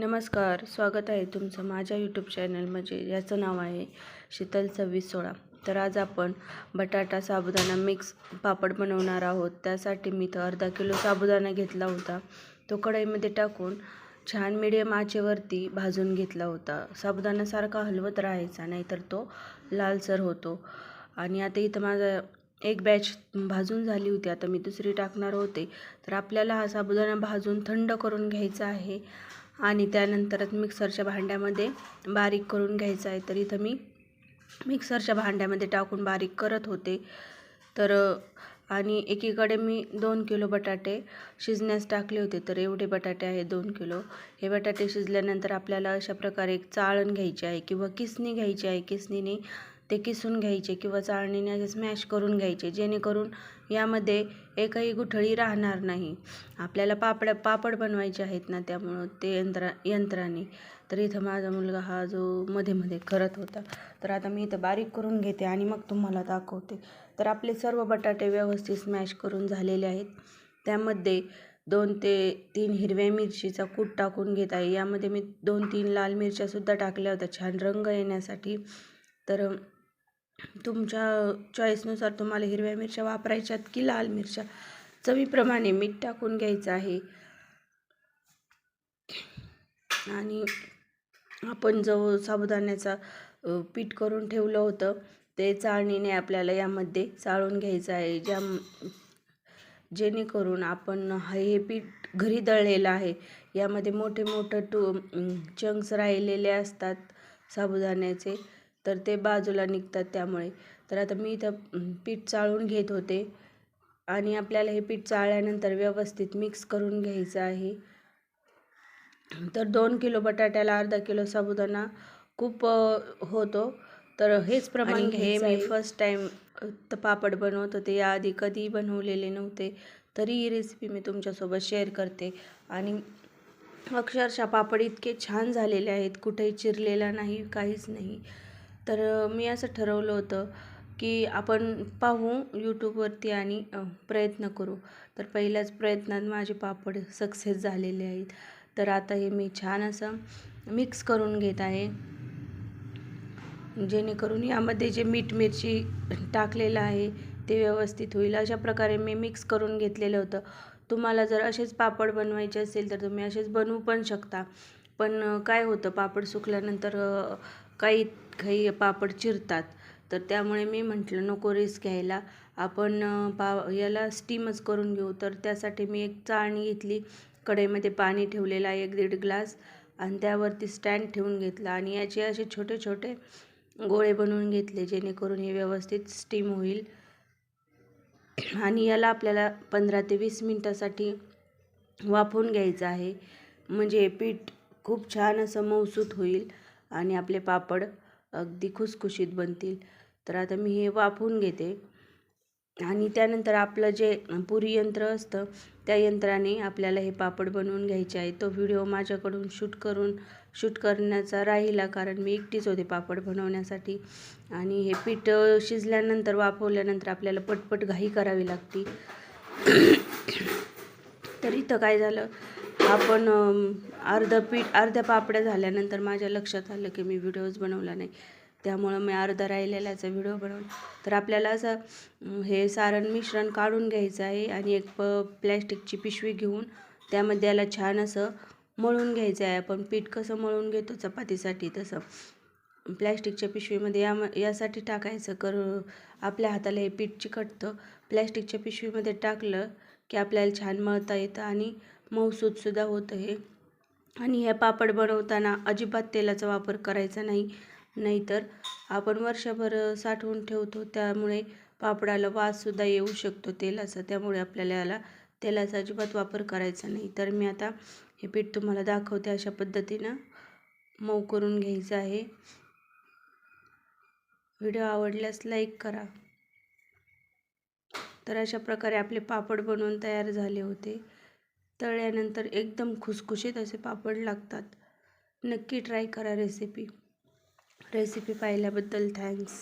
नमस्कार स्वागत आहे तुमचं माझ्या यूट्यूब चॅनल म्हणजे याचं नाव आहे शीतल सव्वीस सोळा. तर आज आपण बटाटा साबुदाणा मिक्स पापड बनवणार आहोत. त्यासाठी मी तर अर्धा किलो साबुदाणा घेतला होता. तो कढईमध्ये टाकून छान मिडियम आचेवरती भाजून घेतला होता. साबुदाण्यासारखा हलवत राहायचा नाहीतर तो लालसर होतो. आणि आता इथं माझा एक बॅच भाजून झाली होती. आता मी दुसरी टाकणार होते. तर आपल्याला हा साबुदाणा भाजून थंड करून घ्यायचा आहे. आणि त्यानंतरच मिक्सरच्या भांड्यामध्ये बारीक करून घ्यायचं आहे. तर इथं मी मिक्सरच्या भांड्यामध्ये टाकून बारीक करत होते. तर आणि एकीकडे मी दोन किलो बटाटे शिजण्यास टाकले होते. तर एवढे बटाटे आहे दोन किलो. हे बटाटे शिजल्यानंतर आपल्याला अशा प्रकारे एक चाळण घ्यायची आहे किंवा किसणी घ्यायची आहे. किसणीने ते किसून घ्यायचे किंवा चाळणीने असे स्मॅश करून घ्यायचे जेणेकरून यामध्ये एकही गुठळी राहणार नाही. आपल्याला पापड पापड बनवायचे आहेत ना त्यामुळं ते यंत्रा यंत्राने. तर इथं माझा मुलगा हा जो मध्ये मध्ये करत होता. तर आता मी इथं बारीक करून घेते आणि मग तुम्हाला दाखवते. तर आपले सर्व बटाटे व्यवस्थित स्मॅश करून झालेले आहेत. त्यामध्ये दोन ते तीन हिरव्या मिरचीचा कूट टाकून घेत आहे. यामध्ये मी दोन तीन लाल मिरच्यासुद्धा टाकल्या होत्या. छान रंग येण्यासाठी. तर तुमच्या चॉईसनुसार तुम्हाला हिरव्या मिरच्या वापरायच्यात की लाल मिरच्या? चवीप्रमाणे मीठ टाकून घ्यायचं आहे. आणि आपण जो साबुदाण्याचा पीठ करून ठेवलं होतं ते चाळणीने आपल्याला यामध्ये चाळून घ्यायचं आहे. ज्या जेणेकरून आपण हे पीठ घरी दळलेलं आहे. यामध्ये मोठे मोठे टू चंक्स राहिलेले असतात साबुदाण्याचे. तर ते बाजूला निघतात त्यामुळे. तर आता मी इथं पीठ चाळून घेत होते. आणि आपल्याला हे पीठ चाळल्यानंतर व्यवस्थित मिक्स करून घ्यायचं आहे. तर दोन किलो बटाट्याला अर्धा किलो साबुदाणा खूप होतो. तर हेच प्रमाण हे मी फर्स्ट टाईम पापड बनवत होते. याआधी कधी बनवलेले नव्हते. तरी ही रेसिपी मी तुमच्यासोबत शेअर करते. आणि अक्षरशः पापड इतके छान झालेले आहेत. कुठेही चिरलेला नाही काहीच नाही. तर मी असं ठरवलं होतं की आपण पाहू यूट्यूबवरती आणि प्रयत्न करू. तर पहिल्याच प्रयत्नात माझे पापड सक्सेस झालेले आहेत. तर आता हे मी छान असं मिक्स करून घेत आहे. जेणेकरून यामध्ये जे मीठ मिरची टाकलेलं आहे ते व्यवस्थित होईल. अशा प्रकारे मी मिक्स करून घेतलेलं होतं. तुम्हाला जर असेच पापड बनवायचे असेल तर तुम्ही असेच बनवू पण शकता. पण काय होतं पापड सुकल्यानंतर काही काही पापड चिरतात. तर त्यामुळे मी म्हटलं नको रिस्क घ्यायला. आपण पा याला स्टीमच करून घेऊ. तर त्यासाठी मी एक चाळणी घेतली. कढईमध्ये पाणी ठेवलेला एक दीड ग्लास आणि त्यावरती स्टँड ठेवून घेतला आणि याचे असे छोटे छोटे गोळे बनवून घेतले जेणेकरून हे व्यवस्थित स्टीम होईल. आणि याला आपल्याला पंधरा ते वीस मिनटासाठी वाफवून घ्यायचं आहे. म्हणजे पीठ खूप छान असं मऊसूत होईल आणि आपले पापड अगदी खुसखुशीत बनतील. तर आता मी हे वाफवून घेते. आणि त्यानंतर आपलं जे पुरी यंत्र असतं त्या यंत्राने आपल्याला हे पापड बनवून घ्यायचे आहे. तो व्हिडिओ माझ्याकडून शूट करून शूट करण्याचा राहिला कारण मी एकटीच होते पापड बनवण्यासाठी. आणि हे पीठ शिजल्यानंतर वाफवल्यानंतर आपल्याला पटपट घाई करावी लागते. तर इथं काय झालं? आपण अर्ध पीठ अर्ध्या पापड्या झाल्यानंतर माझ्या लक्षात आलं की मी व्हिडिओज बनवला नाही. त्यामुळं मी अर्धा राहिलेल्याचा व्हिडिओ बनवला तर आपल्याला असं हे सारण मिश्रण काढून घ्यायचं आहे आणि एक प प्लॅस्टिकची पिशवी घेऊन त्यामध्ये याला छान असं मळून घ्यायचं आहे. आपण पीठ कसं मळून घेतो? चपातीसाठी तसं. प्लॅस्टिकच्या पिशवीमध्ये या यासाठी टाकायचं. कर आपल्या हाताला हे पीठ चिकटतं. प्लॅस्टिकच्या पिशवीमध्ये टाकलं की आपल्याला छान मळता येतं आणि मऊसूदसुद्धा होतं हे आणि हे पापड बनवताना अजिबात तेलाचा वापर करायचा नाही नाहीतर आपण वर्षभर साठवून ठेवतो. त्यामुळे पापडाला वाससुद्धा येऊ शकतो तेलाचा. त्यामुळे आपल्याला याला तेलाचा अजिबात वापर करायचा नाही. तर मी आता हे पीठ तुम्हाला दाखवते. अशा पद्धतीनं मऊ करून घ्यायचं आहे. व्हिडिओ आवडल्यास लाईक करा. तर अशा प्रकारे आपले पापड बनवून तयार झाले होते. तळल्यानंतर एकदम खुसखुशीत असे पापड लागतात. नक्की ट्राय करा रेसिपी रेसिपी पाहिल्याबद्दल थँक्स